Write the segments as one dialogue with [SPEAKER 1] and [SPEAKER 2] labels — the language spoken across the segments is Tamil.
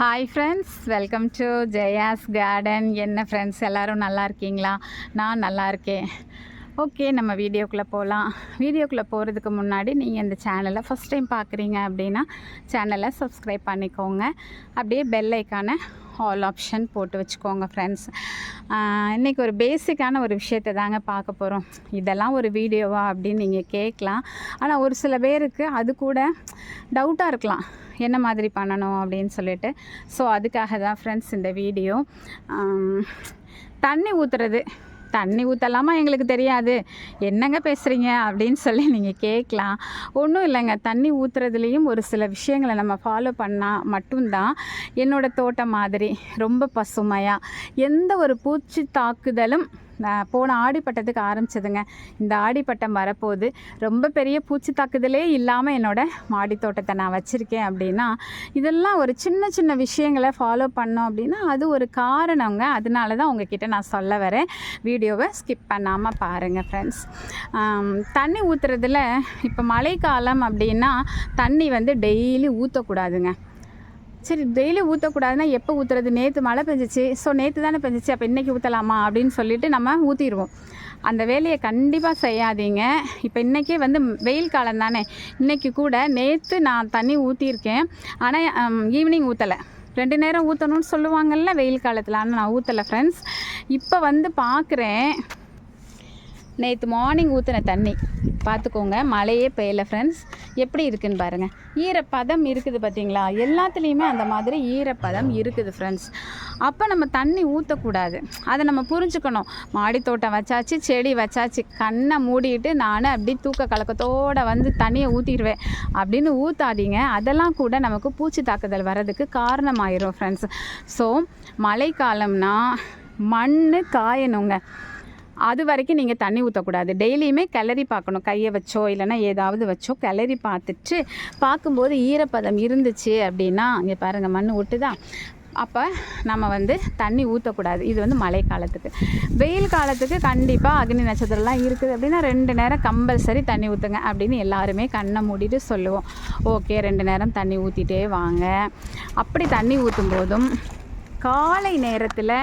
[SPEAKER 1] Hi friends welcome to Jaya's garden என்ன ஃப்ரெண்ட்ஸ் எல்லோரும் நல்லா இருக்கீங்களா? நான் நல்லா இருக்கேன். ஓகே நம்ம வீடியோக்குள்ளே போகலாம் வீடியோக்குள்ளே போகிறதுக்கு முன்னாடி நீங்கள் இந்த சேனலை ஃபஸ்ட் டைம் பார்க்குறீங்க அப்படின்னா சேனலை சப்ஸ்கிரைப் பண்ணிக்கோங்க. அப்படியே பெல் ஐக்கான ஆல் ஆப்ஷன் போட்டு வச்சுக்கோங்க ஃப்ரெண்ட்ஸ் இன்றைக்கி ஒரு பேசிக்கான ஒரு விஷயத்தை தாங்க பார்க்க போகிறோம் இதெல்லாம் ஒரு வீடியோவா அப்படின்னு நீங்கள் கேட்கலாம். ஆனால் ஒரு சில பேருக்கு அது கூட டவுட்டாக இருக்கலாம். என்ன மாதிரி பண்ணணும் அப்படின்னு சொல்லிட்டு. ஸோ அதுக்காக தான் ஃப்ரெண்ட்ஸ் இந்த வீடியோ தண்ணி ஊற்றுறது தண்ணி ஊற்றலாமா எங்களுக்கு தெரியாது. என்னங்க பேசுகிறீங்க அப்படின்னு சொல்லி நீங்கள் கேட்கலாம். ஒன்றும் இல்லைங்க. தண்ணி ஊற்றுறதுலேயும் ஒரு சில விஷயங்களை நம்ம ஃபாலோ பண்ணால் மட்டும்தான் என்னோடய தோட்டம் மாதிரி ரொம்ப பசுமையாக எந்த ஒரு பூச்சி தாக்குதலும் நான் போன ஆடிப்பட்டத்துக்கு ஆரம்பிச்சதுங்க. இந்த ஆடிப்பட்டம் வரப்போது ரொம்ப பெரிய பூச்சி தாக்குதலே இல்லாமல் என்னோடய மாடி தோட்டத்தை நான் வச்சுருக்கேன் அப்படின்னா இதெல்லாம் ஒரு சின்ன சின்ன விஷயங்களை ஃபாலோ பண்ணோம் அப்படின்னா அது ஒரு காரணங்க. அதனால தான் உங்ககிட்ட நான் சொல்ல வரேன். வீடியோவை ஸ்கிப் பண்ணாமல் பாருங்கள் ஃப்ரெண்ட்ஸ் தண்ணி ஊற்றுறதுல இப்போ மழைக்காலம் அப்படின்னா தண்ணி வந்து டெய்லி ஊற்றக்கூடாதுங்க சரி டெய்லி ஊற்றக்கூடாதுன்னா எப்போ ஊற்றுறது நேற்று மழை பெஞ்சிச்சு. ஸோ நேற்று தானே பெஞ்சிச்சு. அப்போ இன்றைக்கி ஊற்றலாமா அப்படின்னு சொல்லிட்டு நம்ம ஊற்றிடுவோம் அந்த வேலையை கண்டிப்பாக செய்யாதீங்க. இப்போ இன்றைக்கே வந்து வெயில் காலம் தானே. இன்றைக்கி கூட நேற்று நான் தண்ணி ஊற்றிருக்கேன் ஆனால் ஈவினிங் ஊற்றலை ரெண்டு நேரம் ஊற்றணும்னு சொல்லுவாங்கள்ல வெயில் காலத்தில் ஆனால் நான் ஊற்றலை ஃப்ரெண்ட்ஸ் இப்போ வந்து பார்க்குறேன் நேற்று மார்னிங் ஊற்றின தண்ணி. பார்த்துக்கோங்க மழையே பெய்யல ஃப்ரெண்ட்ஸ் எப்படி இருக்குன்னு பாருங்கள் ஈரப்பதம் இருக்குது பார்த்தீங்களா எல்லாத்துலேயுமே அந்த மாதிரி ஈரப்பதம் இருக்குது ஃப்ரெண்ட்ஸ் அப்போ நம்ம தண்ணி ஊற்றக்கூடாது அதை நம்ம புரிஞ்சுக்கணும். மாடி தோட்டம் வச்சாச்சு செடி வச்சாச்சு. கண்ணை மூடிட்டு நான் அப்படி தூக்க கலக்கத்தோடு வந்து தண்ணியை ஊற்றிடுவேன் அப்படின்னு ஊற்றாதீங்க அதெல்லாம் கூட நமக்கு பூச்சி தாக்குதல் வர்றதுக்கு காரணமாயிரும் ஃப்ரெண்ட்ஸ் ஸோ மழைக்காலம்னா மண் காயணுங்க. அது வரைக்கும் நீங்கள் தண்ணி ஊற்றக்கூடாது டெய்லியுமே கிளறி பார்க்கணும். கையை வச்சோ இல்லைன்னா ஏதாவது வச்சோ கிளறி பார்த்துட்டு பார்க்கும்போது ஈரப்பதம் இருந்துச்சு அப்படின்னா இங்கே பாருங்கள் மண் ஒட்டுதா? அப்போ நம்ம வந்து தண்ணி ஊற்றக்கூடாது இது வந்து மழை காலத்துக்கு. வெயில் காலத்துக்கு கண்டிப்பாக அக்னி நட்சத்திரம்லாம் இருக்குது அப்படின்னா ரெண்டு நேரம் கம்பல்சரி தண்ணி ஊற்றுங்க அப்படின்னு எல்லாருமே கண்ணை மூடிட்டு சொல்லுவோம். ஓகே ரெண்டு நேரம் தண்ணி ஊற்றிட்டே வாங்க. அப்படி தண்ணி ஊற்றும் போதும் காலை நேரத்தில்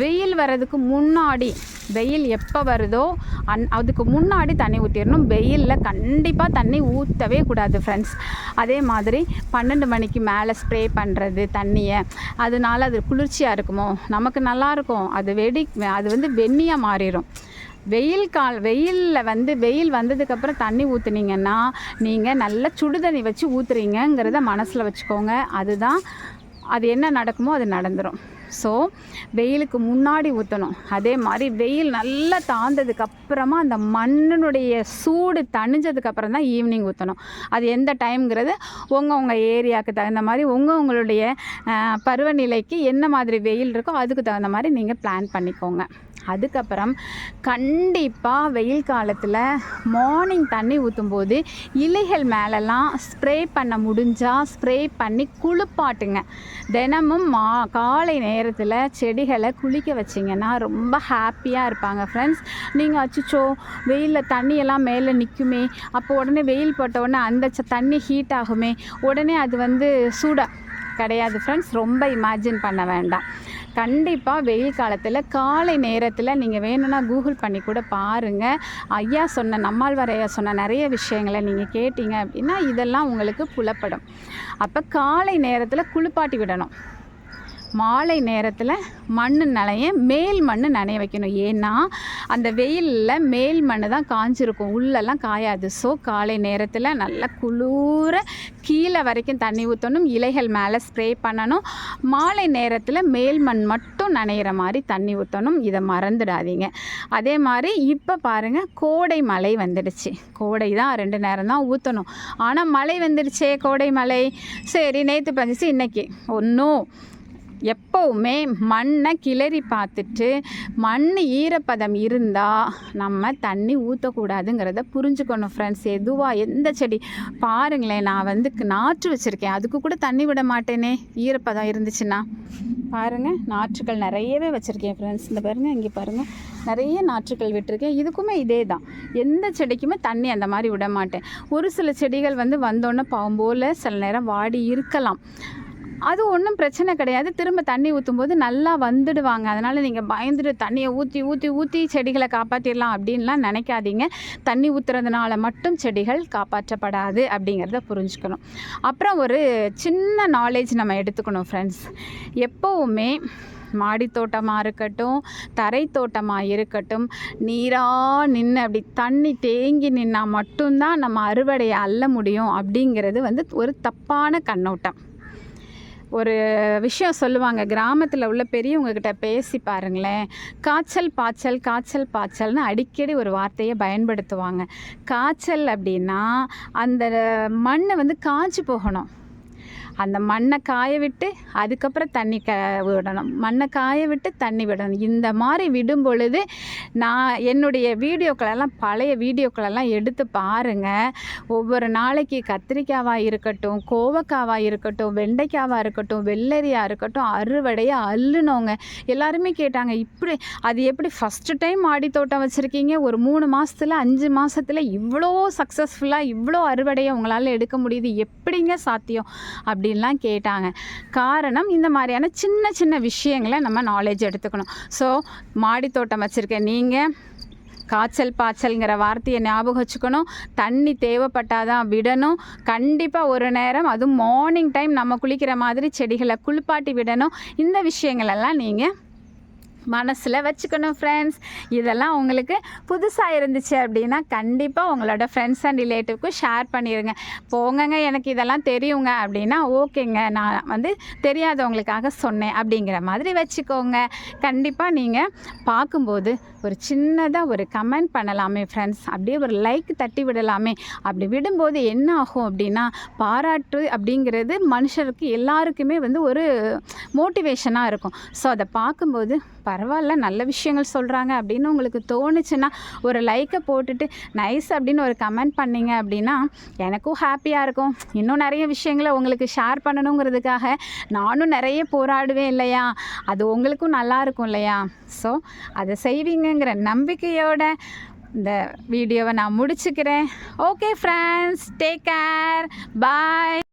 [SPEAKER 1] வெயில் வர்றதுக்கு முன்னாடி வெயில் எப்போ வருதோ அந் அதுக்கு முன்னாடி தண்ணி ஊற்றிடணும் வெயிலில் கண்டிப்பாக தண்ணி ஊற்றவே கூடாது ஃப்ரெண்ட்ஸ் அதே மாதிரி பன்னெண்டு மணிக்கு மேலே ஸ்ப்ரே பண்ணுறது தண்ணியை. அதனால அது குளிர்ச்சியாக இருக்குமோ? நமக்கு நல்லாயிருக்கும் அது வெடி அது வந்து வெண்ணியாக மாறிடும் வெயில் கால் வெயிலில் வந்து வெயில் வந்ததுக்கப்புறம் தண்ணி ஊற்றுனீங்கன்னா நீங்கள் நல்ல சுடுதண்ணி வச்சு ஊற்றுறீங்கங்கிறத மனசில் வச்சுக்கோங்க. அதுதான் அது என்ன நடக்குமோ அது நடந்துடும் ஸோ வெயிலுக்கு முன்னாடி ஊற்றணும் அதே மாதிரி வெயில் நல்லா தாழ்ந்ததுக்கு அப்புறமா அந்த மண்ணினுடைய சூடு தணிஞ்சதுக்கப்புறம் தான் ஈவினிங் ஊற்றணும் அது எந்த டைம்ங்கிறது உங்கள் உங்கள் ஏரியாவுக்கு தகுந்த மாதிரி உங்கள் உங்களுடைய பருவநிலைக்கு என்ன மாதிரி வெயில் இருக்கோ அதுக்கு தகுந்த மாதிரி நீங்கள் பிளான் பண்ணிக்கோங்க. அதுக்கப்புறம் கண்டிப்பாக வெயில் காலத்தில் மார்னிங் தண்ணி ஊற்றும் போது இலைகள் மேலெல்லாம் ஸ்ப்ரே பண்ண முடிஞ்சால் ஸ்ப்ரே பண்ணி குளிப்பாட்டுங்க. தினமும் மா காலை நேரத்தில் செடிகளை குளிக்க வச்சிங்கன்னா ரொம்ப ஹாப்பியாக இருப்பாங்க ஃப்ரெண்ட்ஸ் நீங்கள் அச்சுச்சோ வெயிலில் தண்ணியெல்லாம் மேலே நிற்குமே அப்போ உடனே வெயில் போட்ட உடனே அந்த தண்ணி ஹீட் ஆகுமே உடனே அது வந்து சூடாக கிடையாது ஃப்ரெண்ட்ஸ் ரொம்ப இமேஜின் பண்ண வேண்டாம். கண்டிப்பாக வெயில் காலத்தில் காலை நேரத்தில் நீங்கள் வேணும்னா கூகுள் பண்ணி கூட பாருங்கள் ஐயா சொன்ன நம்மாழ்வார் ஐயா சொன்ன நிறைய விஷயங்களை நீங்கள் கேட்டீங்க அப்படின்னா இதெல்லாம் உங்களுக்கு புலப்படும். அப்போ காலை நேரத்தில் குளிப்பாட்டி விடணும். மாலை நேரத்தில் மண் நனைய மேல் மண் நனைய வைக்கணும். ஏன்னா அந்த வெயிலில் மேல் மண் தான் காஞ்சிருக்கும். உள்ளெல்லாம் காயாது. ஸோ காலை நேரத்தில் நல்லா குளிர கீழே வரைக்கும் தண்ணி ஊற்றணும் இலைகள் மேலே ஸ்ப்ரே பண்ணணும். மாலை நேரத்தில் மேல் மண் மட்டும் நனைகிற மாதிரி தண்ணி ஊற்றணும் இதை மறந்துடாதீங்க. அதே மாதிரி இப்போ பாருங்கள் கோடை மழை வந்துடுச்சு. கோடை தான் ரெண்டு நேரம் தான் ஊற்றணும் ஆனால் மழை வந்துடுச்சே கோடை மழை. சரி நேற்று பஞ்சிச்சு இன்றைக்கி ஒன்றும் எப்போவுமே மண்ணை கிளறி பார்த்துட்டு மண் ஈரப்பதம் இருந்தால் நம்ம தண்ணி ஊற்றக்கூடாதுங்கிறத புரிஞ்சுக்கணும் ஃப்ரெண்ட்ஸ் எதுவாக எந்த செடி? பாருங்களேன் நான் வந்து நாற்று வச்சுருக்கேன். அதுக்கு கூட தண்ணி விட மாட்டேனே. ஈரப்பதம் இருந்துச்சுன்னா. பாருங்கள் நாற்றுகள் நிறையவே வச்சுருக்கேன் ஃப்ரெண்ட்ஸ் இந்த பாருங்கள் இங்கே பாருங்கள் நிறைய நாற்றுகள் விட்டுருக்கேன். இதுக்குமே இதே தான் எந்த செடிக்குமே தண்ணி அந்த மாதிரி விட மாட்டேன். ஒரு சில செடிகள் வந்து வந்தோடனே பாம்போல் சில நேரம் வாடி இருக்கலாம். அது ஒன்றும் பிரச்சனை கிடையாது. திரும்ப தண்ணி ஊற்றும்போது நல்லா வந்துடுவாங்க. அதனால் நீங்கள் பயந்துட்டு தண்ணியை ஊற்றி ஊற்றி ஊற்றி செடிகளை காப்பாற்றிடலாம் அப்படின்லாம் நினைக்காதீங்க. தண்ணி ஊற்றுறதுனால மட்டும் செடிகள் காப்பாற்றப்படாது அப்படிங்கிறத புரிஞ்சுக்கணும். அப்புறம் ஒரு சின்ன நாலேஜ் நம்ம எடுத்துக்கணும் ஃப்ரெண்ட்ஸ் எப்போவுமே மாடி தோட்டமாக இருக்கட்டும் தரை தோட்டமாக இருக்கட்டும் நீராக நின்று அப்படி தண்ணி தேங்கி நின்னால் மட்டும்தான் நம்ம அறுவடையை அள்ள முடியும் அப்படிங்கிறது வந்து ஒரு தப்பான கண்ணோட்டம். ஒரு விஷயம் சொல்லுவாங்க. கிராமத்தில் உள்ள பெரியவங்கக்கிட்ட பேசி பாருங்களேன். காய்ச்சல் பாய்ச்சல் காய்ச்சல் பாய்ச்சல்னு அடிக்கடி ஒரு வார்த்தையை பயன்படுத்துவாங்க. காய்ச்சல் அப்படின்னா அந்த மண்ணை வந்து காய்ச்சி போகணும். அந்த மண்ணை காய விட்டு அதுக்கப்புறம் தண்ணி க விடணும். மண்ணை காய விட்டு தண்ணி விடணும். இந்த மாதிரி விடும் பொழுது நான் என்னுடைய வீடியோக்களெல்லாம் பழைய வீடியோக்களெல்லாம் எடுத்து பாருங்கள் ஒவ்வொரு நாளைக்கு கத்திரிக்காவாக இருக்கட்டும் கோவக்காவாக இருக்கட்டும் வெண்டைக்காவாக இருக்கட்டும் வெள்ளரியாக இருக்கட்டும் அறுவடையை அள்ளுனவங்க எல்லாருமே கேட்டாங்க இப்படி அது எப்படி ஃபஸ்ட்டு டைம் மாடி தோட்டம் வச்சுருக்கீங்க? ஒரு மூணு மாதத்தில் அஞ்சு மாதத்தில் இவ்வளோ சக்ஸஸ்ஃபுல்லாக இவ்வளோ அறுவடையை உங்களால் எடுக்க முடியுது? எப்படிங்க சாத்தியம்? அப்படி அப்படின்லாம் கேட்டாங்க. காரணம் இந்த மாதிரியான சின்ன சின்ன விஷயங்களை நம்ம நாலேஜ் எடுத்துக்கணும். ஸோ மாடி தோட்டம் வச்சுருக்க நீங்கள் காய்ச்சல் பாய்ச்சல்ங்கிற வார்த்தையை ஞாபகம் வச்சுக்கணும். தண்ணி தேவைப்பட்டாதான் விடணும். கண்டிப்பாக ஒரு நேரம் அதுவும் மார்னிங் டைம் நம்ம குளிக்கிற மாதிரி செடிகளை குளிப்பாட்டி விடணும். இந்த விஷயங்களெல்லாம் நீங்கள் மனசில் வச்சுக்கணும் ஃப்ரெண்ட்ஸ் இதெல்லாம் உங்களுக்கு புதுசாக இருந்துச்சு அப்படின்னா கண்டிப்பாக உங்களோட ஃப்ரெண்ட்ஸ் அண்ட் ரிலேட்டிவ்க்கும் ஷேர் பண்ணிடுங்க போங்கங்க எனக்கு இதெல்லாம் தெரியுங்க அப்படின்னா ஓகேங்க நான் வந்து தெரியாதவங்களுக்காக சொன்னேன் அப்படிங்கிற மாதிரி வச்சுக்கோங்க. கண்டிப்பாக நீங்கள் பார்க்கும்போது ஒரு சின்னதாக ஒரு கமெண்ட் பண்ணலாமே ஃப்ரெண்ட்ஸ் அப்படியே ஒரு லைக் தட்டி விடலாமே. அப்படி விடும்போது என்ன ஆகும் அப்படின்னா பாராட்டு அப்படிங்கிறது மனுஷருக்கு எல்லாருக்குமே வந்து ஒரு மோட்டிவேஷனாக இருக்கும். ஸோ அதை பார்க்கும்போது பரவாயில்ல நல்ல விஷயங்கள் சொல்கிறாங்க அப்படின்னு உங்களுக்கு தோணுச்சுன்னா ஒரு லைக்கை போட்டுட்டு நைஸ் அப்படின்னு ஒரு கமெண்ட் பண்ணீங்க அப்படின்னா எனக்கும் ஹாப்பியாக இருக்கும். இன்னும் நிறைய விஷயங்களை உங்களுக்கு ஷேர் பண்ணணுங்கிறதுக்காக நானும் நிறைய போராடுவேன் இல்லையா? அது உங்களுக்கும் நல்லா இருக்கும் இல்லையா? ஸோ அதை செய்வீங்கங்கிற நம்பிக்கையோட இந்த வீடியோவை நான் முடிச்சுக்கிறேன். Okay friends take care bye